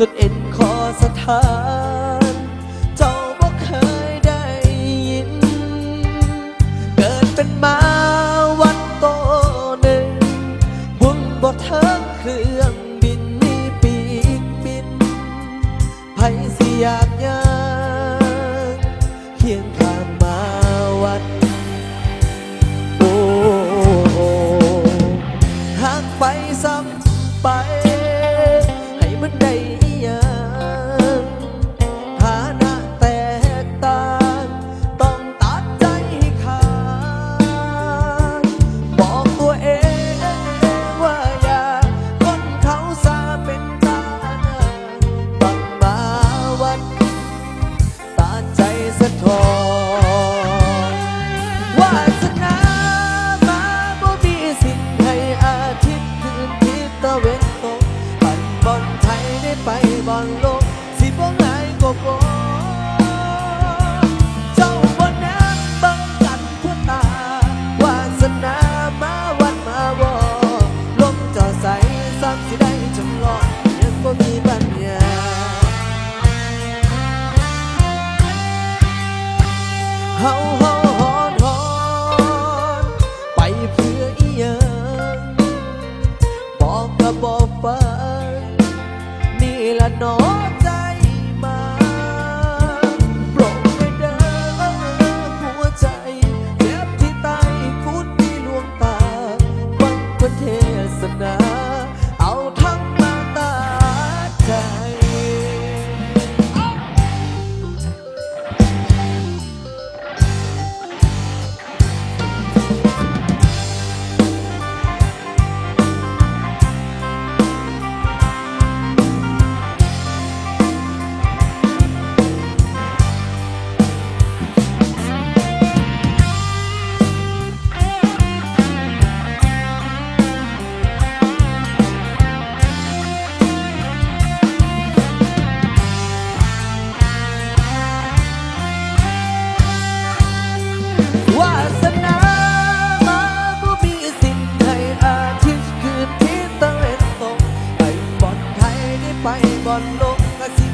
จนเอ็นคอสถานเจ้าบ่เคยได้ยิน เกิดเป็นมาวันโตหนึ่ง บุญบ่เทิงเครื่องบินมีปีกบินไผสิอยากยา 痛 potato.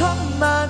浪漫